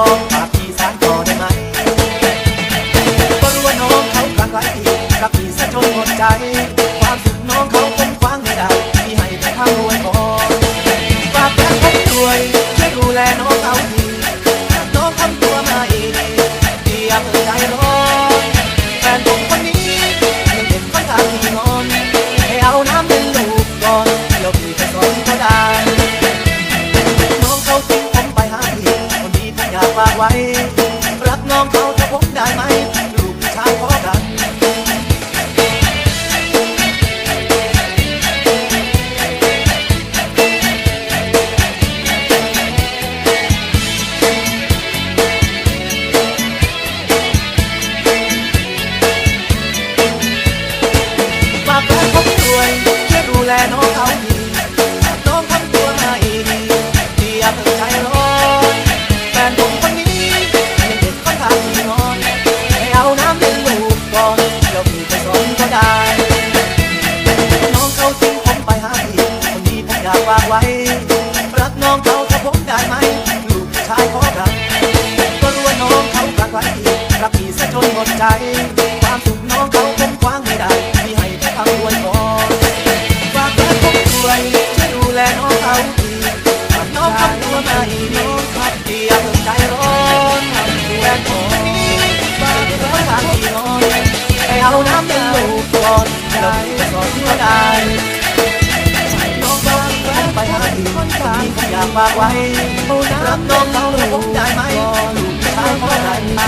ก็ฝากพี่สานต่อได้ไหมก็รู้ว่าน้องเขาคลั่งไคล้พี่รักพี่ซะจนหมดใจ ความสุขน้องเขาคงคว้างไม่ได้พี่ให้แต่ข้าวรวยพอฝากแฟนผมด้วยช่วยดูแลน้อง ผม น้องเขาถ้าผมได้ไหมลูกชายขอกันก็รู้ว่าน้องเขาคลั่งไคล้รักพี่ซะจนหมดใจ ความสุขน้องเขาคงคว้างไม่ได้พี่ให้แต่คำอวยพรฝากแฟนผมด้วยช่วยดูแลน้องเขาดีหากน้องทำตัวมาอีน้องครับพี่อย่าเพิ่งใจร้อนแฟนผมนี้ฝากเพื่อทางที่นอนให้เอาน้ำเป็นลูกก่อนแล้วพี่จสอนก็ได้น้อ ทางผมอยากฝากไว้รับน้องเขาแล้วผมได้ไหมลูกชายขอได้ไหม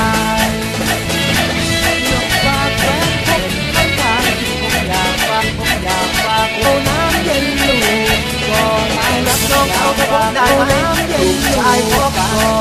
ฝากแฟนผมคนทางที่ผมอยากฝากผมอยากฝากเอาน้ำเย็นลูกก่อนรักน้องเขาแล้วผมได้ไหมลูกชายขอก่อน